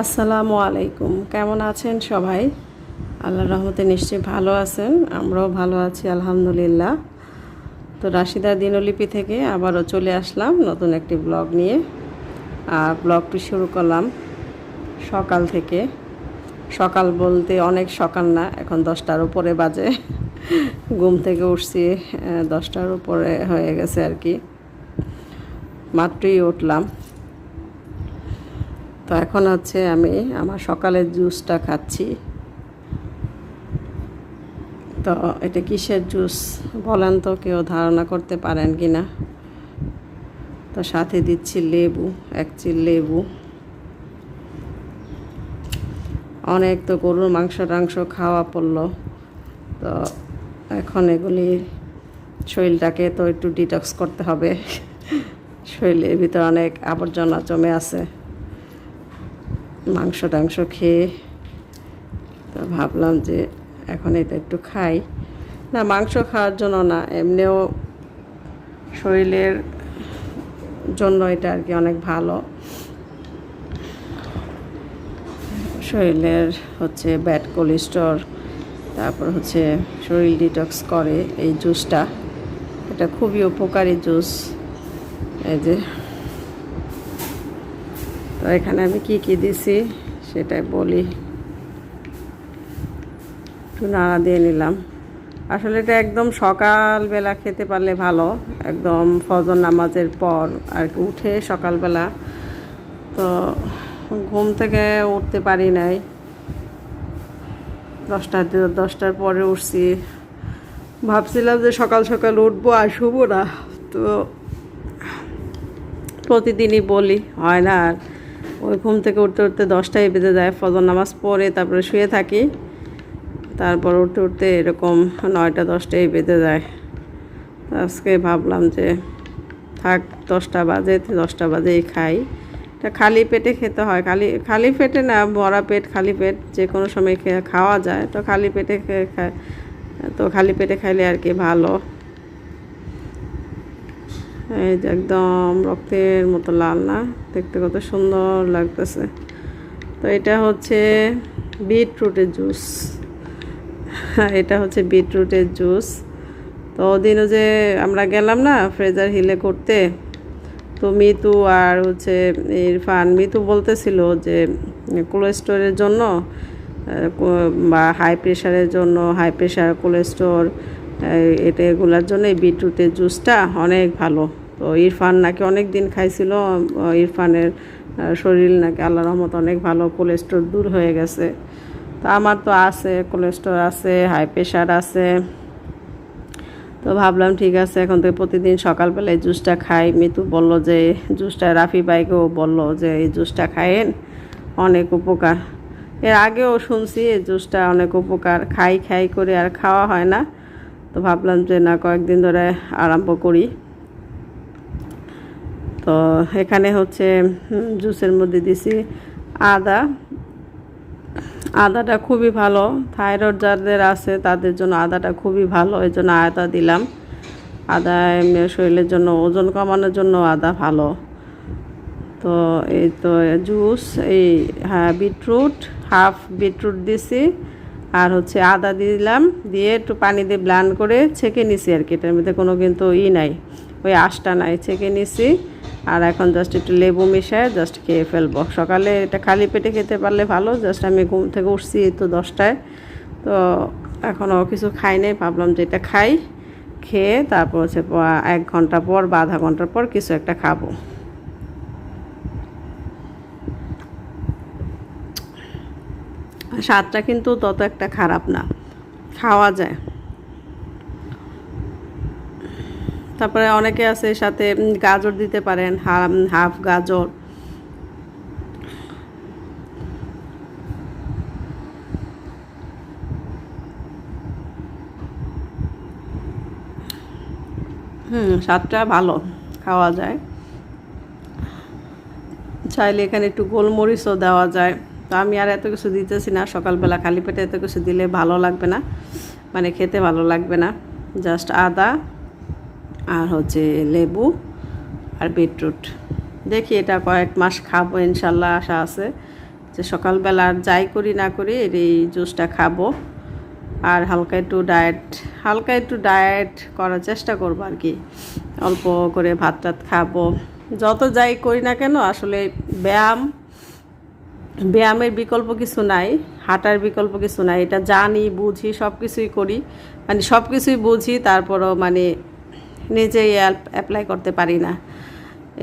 আসসালামু আলাইকুম। কেমন আছেন সবাই? আল্লাহ রহমতে নিশ্চয়ই ভালো আছেন, আমরাও ভালো আছি, আলহামদুলিল্লাহ। তো রাশিদা দিনলিপি থেকে আবারও চলে আসলাম নতুন একটি ব্লগ নিয়ে। আর ব্লগটি শুরু করলাম সকাল থেকে। সকাল বলতে অনেক সকাল না, এখন দশটার উপরে বাজে। ঘুম থেকে উঠছি দশটার উপরে হয়ে গেছে আর কি। মাত্রই উঠলাম। তো এখন হচ্ছে আমি আমার সকালের জুসটা খাচ্ছি। তো এটা কিসের জুস বলেন তো, কেউ ধারণা করতে পারেন কি না? তো সাথে দিচ্ছি লেবু, এক চিল লেবু। অনেক তো গরুর মাংস টাংস খাওয়া পড়ল। তো এখন এগুলি শরীরটাকে তো একটু ডিটক্স করতে হবে। শরীরের ভিতরে অনেক আবর্জনা জমে আছে। মাংস টাংস খেয়ে তো ভাবলাম যে এখন এটা একটু খাই। না, মাংস খাওয়ার জন্য না, এমনিও শরীরের জন্য এটা আর কি অনেক ভালো। শরীরের হচ্ছে ব্যাড কোলেস্টর তারপর হচ্ছে শরীর ডিটক্স করে এই জুসটা। এটা খুবই উপকারী জুস। এই যে তো এখানে আমি কি কি দিছি সেটাই বলি। একটু নাড়া দিয়ে নিলাম। আসলে এটা একদম সকালবেলা খেতে পারলে ভালো, একদম ফজর নামাজের পর আর উঠে সকালবেলা। তো ঘুম থেকে উঠতে পারি নাই। দশটার দশটার পরে উঠছি। ভাবছিলাম যে সকাল সকাল উঠবো আর শুবো না। তো প্রতিদিনই বলি, হয় না আর। ওই ঘুম থেকে উঠতে উঠতে দশটায় বেঁধে যায় ফজর নামাজ পড়ে তারপরে শুয়ে থাকি। তারপর উঠতে উঠতে এরকম নয়টা, দশটায় বেঁধে যায়। আজকে ভাবলাম যে থাক, দশটা বাজে, দশটা বাজেই খাই। এটা খালি পেটে খেতে হয়। খালি খালি পেটে না, ভরা পেট, খালি পেট, যে কোনো সময় খাওয়া যায়। তো খালি পেটে খায়, তো খালি পেটে খাইলে আর কি ভালো। এই যে একদম রক্তের মতো লাল না? দেখতে কত সুন্দর লাগতেছে। তো এটা হচ্ছে বিটরুটের জুস। এটা হচ্ছে বিটরুটের জুস। তো ওদিনও যে আমরা গেলাম না ফ্রেজার হিলে করতে, তো মিতু আর হচ্ছে ইরফান, মিতু বলতেছিল যে কোলেস্টোরের জন্য বা হাই প্রেশারের জন্য হাই প্রেশার কোলেস্টোর এটা এগুলোর জন্য এই বিটরুটের জুসটা অনেক ভালো। তো ইরফান নাকি অনেক দিন খাইছিল ইরফানের শরীর নাকি আল্লাহ রহমত অনেক ভালো কোলেস্ট্রল দূর হয়ে গেছে। তো আমার তো আছে কোলেস্ট্রল আছে হাই প্রেশার আছে। তো ভাবলাম ঠিক আছে, এখন থেকে প্রতিদিন সকালবেলায় জুসটা খাই। মিতু বলল যে, জুসটা রাফি বাইকেও বলল যে, এই জুসটা খায়েন অনেক উপকার। এর আগেও শুনছি এই জুসটা অনেক উপকার, খাই খাই করে আর খাওয়া হয় না। তো ভাবলাম যে না, কয়েকদিন ধরে আরম্ভ করি। তো এখানে হচ্ছে জুসের মধ্যে দিছি আদা। আদাটা খুবই ভালো, থাইরয়েড যাদের আছে তাদের জন্য আদাটা খুবই ভালো, এই জন্য আদা দিলাম। আদা শরীরের জন্য, ওজন কমানোর জন্য আদা ভালো। তো এই তো জুস, এই হ্যাঁ বিটরুট, হাফ বিটরুট দিছি। আর হচ্ছে আদা দিলাম, দিয়ে একটু পানি দিয়ে ব্লান করে ছেঁকে নিছি আর কি, এটার মধ্যে কোনো কিন্তু ই নাই। ওই আঁশটা নাই, ছেঁকে নিছি। আর এখন জাস্ট একটু লেবু মিশায় জাস্ট খেয়ে ফেলব। সকালে এটা খালি পেটে খেতে পারলে ভালো জাস্ট আমি ঘুম থেকে উঠছি তো দশটায়। তো এখনও কিছু খাই নাই, ভাবলাম যে এটা খাই, খেয়ে তারপর হচ্ছে এক ঘণ্টা পর বা আধা ঘণ্টার পর কিছু একটা খাব। স্বাদটা কিন্তু তত একটা খারাপ না, খাওয়া যায়। তারপরে অনেকে আছে সাথে গাজর দিতে পারেন হাফ গাজর। হুম, স্বাদটা ভালো, খাওয়া যায়। চাইলে এখানে একটু গোলমরিচও দেওয়া যায়। তো আমি আর এত কিছু দিতেছি না, সকালবেলা খালি পেটে এত কিছু দিলে ভালো লাগবে না মানে খেতে ভালো লাগবে না, জাস্ট আদা আর হচ্ছে লেবু আর বিটরুট। দেখি এটা কয়েক মাস খাব, ইনশাল্লাহ আশা আছে যে সকালবেলা আর যাই করি না করি এই জুসটা খাব। আর হালকা একটু ডায়েট হালকা একটু ডায়েট করার চেষ্টা করব আর কি। অল্প করে ভাত টাত খাব। যত যাই করি না কেন, আসলে ব্যায়াম, ব্যায়ামের বিকল্প কিছু নাই, হাঁটার বিকল্প কিছু নাই। এটা জানি, বুঝি সব কিছুই করি। মানে সব কিছুই বুঝি, তারপরও মানে নিজেই অ্যাপ্লাই করতে পারি না।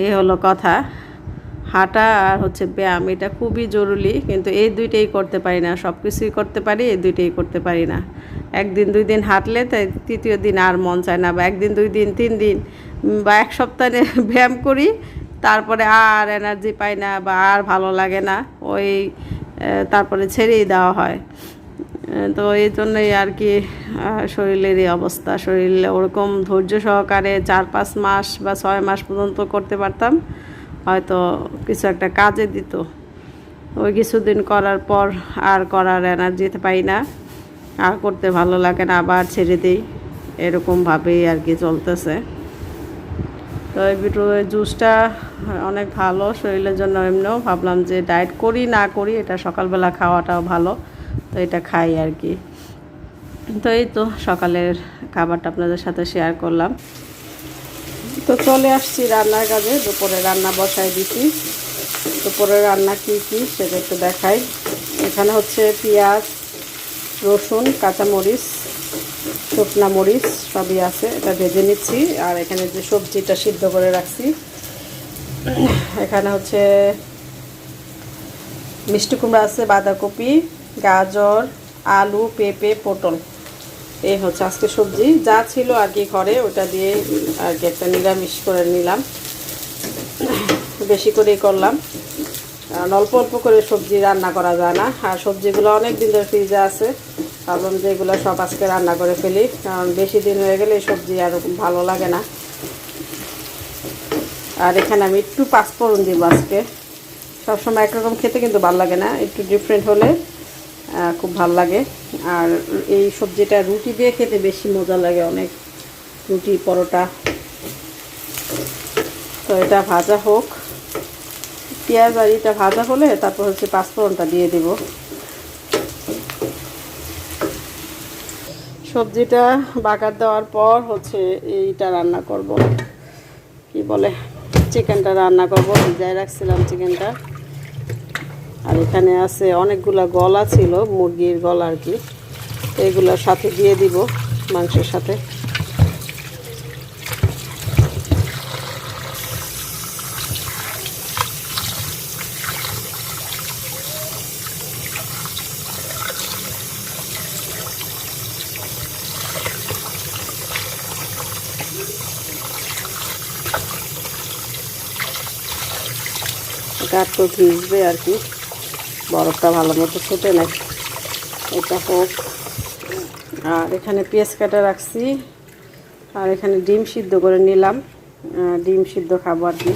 এই হলো কথা। হাঁটা আর হচ্ছে ব্যায়াম, এটা খুবই জরুরি, কিন্তু এই দুইটাই করতে পারি না। সব কিছুই করতে পারি, এই দুইটাই করতে পারি না। একদিন দুই দিন হাঁটলে তাই তৃতীয় দিন আর মন চায় না, বা একদিন, দুই দিন, তিন দিন বা এক সপ্তাহে ব্যায়াম করি, তারপরে আর এনার্জি পাই না বা আর ভালো লাগে না, ওই তারপরে ছেড়েই দেওয়া হয়। তো এই জন্যই আর কি আহ, শরীরের এই অবস্থা। শরীরে ওরকম ধৈর্য সহকারে চার পাঁচ মাস বা ছয় মাস পর্যন্ত করতে পারতাম। হয়তো কিছু একটা কাজে দিত। ওই কিছুদিন করার পর আর করার এনার্জি পাই না। আর করতে ভালো লাগে না আবার ছেড়ে দিই। এরকমভাবেই আর কি চলতেছে। তো এই বিটরুটের জুসটা অনেক ভালো শরীরের জন্য এমনিও। ভাবলাম যে ডায়েট করি না করি এটা সকালবেলা খাওয়াটাও ভালো। তো এটা খাই আর কি। তো এই তো সকালের খাবারটা আপনাদের সাথে শেয়ার করলাম। তো চলে আসছি রান্নার কাজে। দুপুরে রান্না বসাই দিছি। দুপুরে রান্না কি কি সেটা একটু দেখাই। এখানে হচ্ছে পেঁয়াজ, রসুন, কাঁচামরিচ, শুকনা মরিচ সবই আছে। এটা ভেজে নিচ্ছি। আর এখানে যে সবজিটা সিদ্ধ করে রাখছি, এখানে হচ্ছে মিষ্টি কুমড়া আছে, বাঁধাকপি গাজর, আলু, পেঁপে, পটল। এই হচ্ছে আজকে সবজি। যা ছিল আর কি ঘরে, ওটা দিয়ে আর কি একটা নিরামিষ করে নিলাম। বেশি করেই করলাম। কারণ অল্প অল্প করে সবজি রান্না করা যায় না। আর সবজিগুলো অনেক দিন ধরে ফ্রিজে আছে। ভাবলাম যে এগুলো সব আজকে রান্না করে ফেলি। কারণ বেশি দিন হয়ে গেলে এই সবজি আর ভালো লাগে না। আর এখানে আমি একটু পাঁচফোড়ন দিব আজকে। সবসময় একরকম খেতে কিন্তু ভালো লাগে না। একটু ডিফারেন্ট হলে খুব ভালো লাগে। আর এই সবজিটা রুটি দিয়ে খেতে বেশি মজা লাগে অনেক। রুটি, পরোটা। তো এটা ভাজা হোক। পেঁয়াজ আর এটা ভাজা হলে তারপর হচ্ছে পাঁচফোড়নটা দিয়ে দিব। সবজিটা বাগার দেওয়ার পর হচ্ছে এইটা রান্না করব। কি বলে? চিকেনটা রান্না করব। ভিজায় রাখছিলাম চিকেনটা। আর এখানে আছে অনেকগুলা গলা ছিল, মুরগির গলা আর কি। এগুলোর সাথে দিয়ে দিব মাংসের সাথে। একটু ভিজবে আর কি। বরফটা ভালো মতো ছুটে নেয় এটা হোক। আর এখানে পেঁয়াজ কাটা রাখছি। আর এখানে ডিম সিদ্ধ করে নিলাম। ডিম সিদ্ধ খাব আর কি।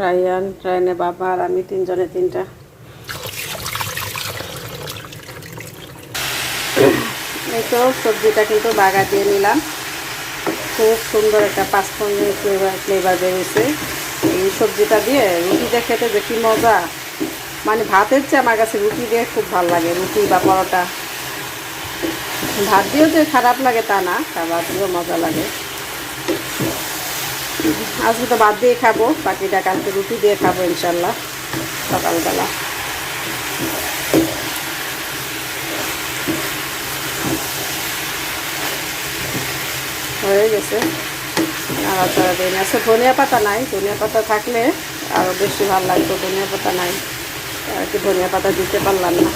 রায়ান, রায়ানের বাবা আর আমি তিনজনে তিনটা। এই তো সবজিটা কিন্তু বাগা দিয়ে নিলাম। খুব সুন্দর একটা পাঁচফোড়নের ফ্লেভার ফ্লেভার বেরিয়েছে। এই সবজিটা দিয়ে রুটিটা খেতে যে কি মজা। মানে ভাতের চেয়ে আমার কাছে রুটি দিয়ে খুব ভালো লাগে, রুটি বা পরোটা। ভাত দিয়েও যে খারাপ লাগে তা না ভাত দিয়েও মজা লাগে। আজকে তো ভাত দিয়ে খাব, বাকিটা কালকে রুটি দিয়ে খাব ইনশাল্লাহ, সকালবেলা। হয়ে গেছে। নিয়ে ধনিয়া পাতা নাই, ধনিয়া পাতা থাকলে আরও বেশি ভালো লাগতো, ধনিয়া পাতা নাই। ধনিয়া পাতা দিতে পারলাম না।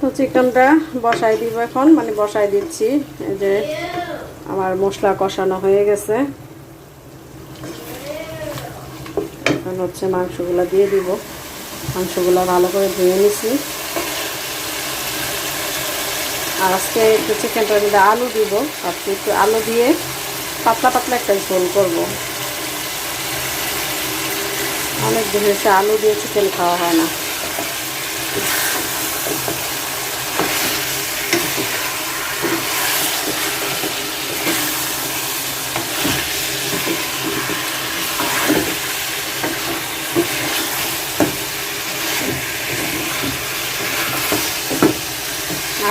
তো চিকেনটা বসাই দিব এখন মানে বসাই দিচ্ছি। যে আমার মশলা কষানো হয়ে গেছে। এখন হচ্ছে মাংসগুলো দিয়ে দিব। মাংসগুলো ভালো করে ধুয়ে নিছি। আর আজকে একটু চিকেনটার মধ্যে আলু দিব আজকে একটু আলু দিয়ে পাতলা পাতলা একটা ঝোল করব। অনেক দিন হয়েছে আলু দিয়ে চিকেন খাওয়া হয় না।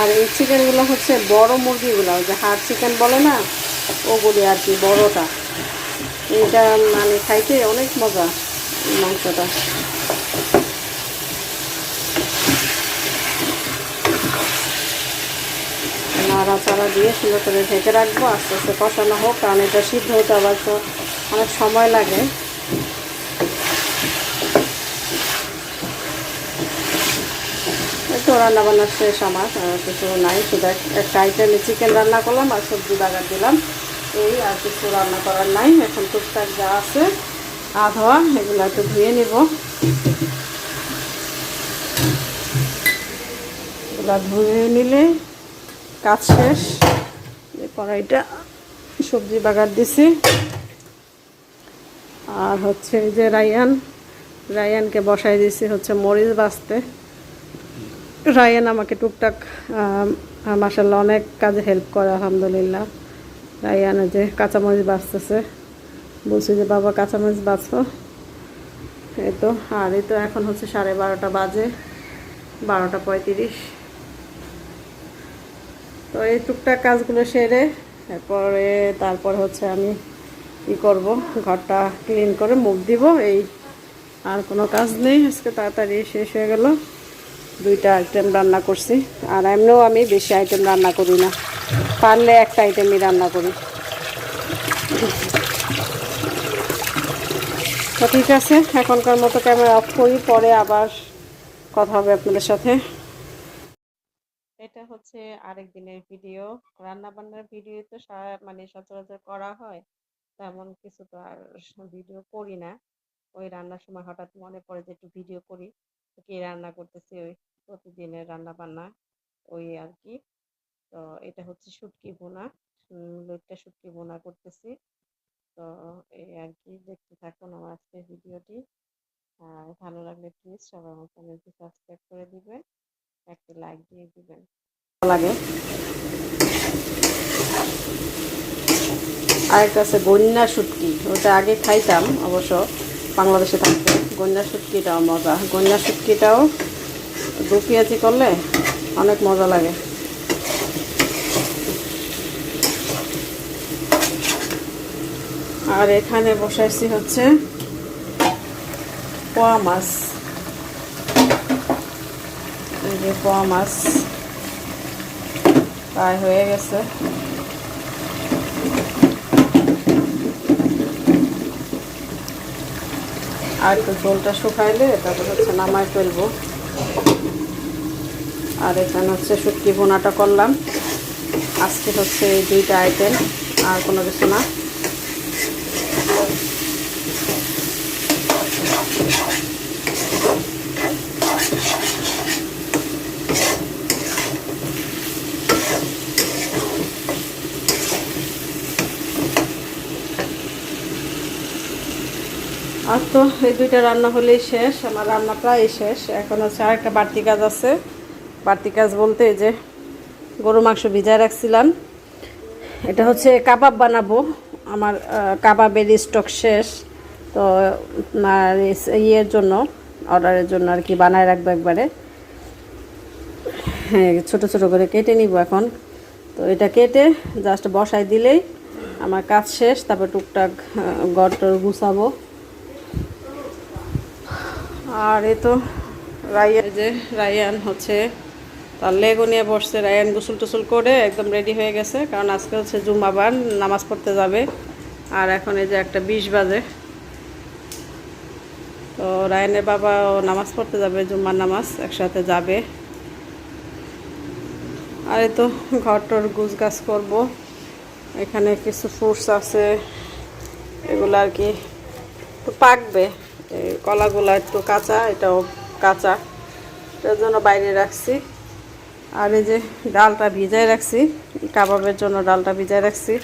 আর এই চিকেনগুলো হচ্ছে বড় মুরগিগুলো যে হার চিকেন বলে না, ওগুলি আর কি বড়টা। এটা মানে খাইতে অনেক মজা। মাংসটা। নাড়াচাড়া দিয়ে সুন্দর করে ঢেকে রাখব, আস্তে আস্তে কষানো হোক, কারণ এটা সিদ্ধ হতে আবার তো অনেক সময় লাগে। তো রান্না বান্না শেষ আমার কিছু নাই, শুধু এক- একটা আইটেমে চিকেন রান্না করলাম আর সবজি বাগার দিলাম। এই আর কিছু রান্না করার নাই, এখন টুকটাক যা আছে আধোয়া এগুলো একটু ধুয়ে নিব এগুলো ধুয়ে নিলে কাজ শেষ। কড়াইটা সবজি বাগার দিছি। আর হচ্ছে এই যে রায়ান, রায়ানকে বসাই দিছি হচ্ছে মরিচ বাঁচতে। রায়ান আমাকে টুকটাক মাসাল্লাহ অনেক কাজে হেল্প করে, আলহামদুলিল্লাহ। রায়ান যে কাঁচামরিচ বাঁচতেছে। বলছি যে, বাবা কাঁচামরিচ বাঁচো এই তো আর এই তো এখন হচ্ছে সাড়ে বারোটা বাজে, বারোটা পঁয়ত্রিশ। তো এই টুকটাক কাজগুলো সেরে তারপরে তারপর হচ্ছে আমি ই করব, ঘরটা ক্লিন করে মুখ দিব, এই আর কোনো কাজ নেই, আজকে তাড়াতাড়ি শেষ হয়ে গেল। দুইটা আইটেম রান্না করছি, আর এমনিও আমি বেশি আইটেম রান্না করি না, পারলে একটা আইটেমই রান্না করি। তো ঠিক আছে। এখনকার মতো ক্যামেরা অফ করি, পরে আবার কথা হবে আপনাদের সাথে। এটা হচ্ছে আরেক দিনের ভিডিও। রান্না বান্নার ভিডিও তো মানে সচরাচর করা হয়। তেমন কিছু তো আর ভিডিও করি না। ওই রান্নার সময় হঠাৎ মনে পড়ে যে একটু ভিডিও করি। কি রান্না করতেছি ওই প্রতিদিনের রান্না বান্না ওই আর কি। তো এটা হচ্ছে শুটকি বোনা লইট্টা শুটকি বোনা করতেছি। তো এই আর কি দেখতে থাকুন আমার আজকের ভিডিওটি। আর ভালো লাগলে প্লিজ সবাই আমার চ্যানেলটি সাবস্ক্রাইব করে দিবেন, একটি লাইক দিয়ে দিবেন। লাগে? আরেকটা আছে গন্যা শুটকি, ওটা আগে খাইতাম অবশ্য বাংলাদেশে থাকতে। গন্যা শুটকিটাও মজা। গন্যা শুটকিটাও দু পেঁয়াজি করলে অনেক মজা লাগে। আর এখানে বসাইছি হচ্ছে পোয়া মাছ। এই যে পোয়া মাছ প্রায় হয়ে গেছে। আর একটু ঝোলটা শুকাইলে তারপর হচ্ছে নামায় ফেলব। আর এখানে হচ্ছে শুটকি বোনাটা করলাম। আজকে হচ্ছে এই দুইটা আইটেম আর কোনো কিছু না। আর তো এই দুইটা রান্না হলেই শেষ, আমার রান্না প্রায় শেষ। এখন হচ্ছে আরেকটা বাড়তি কাজ আছে। বাড়তি কাজ বলতে যে গরু মাংস ভিজায় রাখছিলাম। এটা হচ্ছে কাবাব বানাবো। আমার কাবাবের স্টক শেষ। তো ইয়ের জন্য, অর্ডারের জন্য আর কি বানায় রাখব একবারে। হ্যাঁ ছোটো ছোটো করে কেটে নিব এখন। তো এটা কেটে জাস্ট বসাই দিলেই আমার কাজ শেষ। তারপর টুকটাক গড়টর গুছাবো। আর এ তো রায়ান যে রায়ান হচ্ছে তার লেগও নিয়ে বসছে। রায়ান গোসল টোসল করে একদম রেডি হয়ে গেছে, কারণ আজকে হচ্ছে জুম্মাবার, নামাজ পড়তে যাবে। আর এখন এই যে একটা বিশ বাজে। তো রায়ানের বাবাও নামাজ পড়তে যাবে, জুম্মার নামাজ একসাথে যাবে। আর এই তো ঘরটর গুছ গাছ করব। এখানে কিছু ফ্রুটস আছে, এগুলো আর কি পাকবে। কলাগুলো একটু কাঁচা, এটাও কাঁচা। এটার জন্য বাইরে রাখছি। আর এই যে ডালটা ভিজায় রাখছি, কাবাবের জন্য ডালটা ভিজায় রাখছি।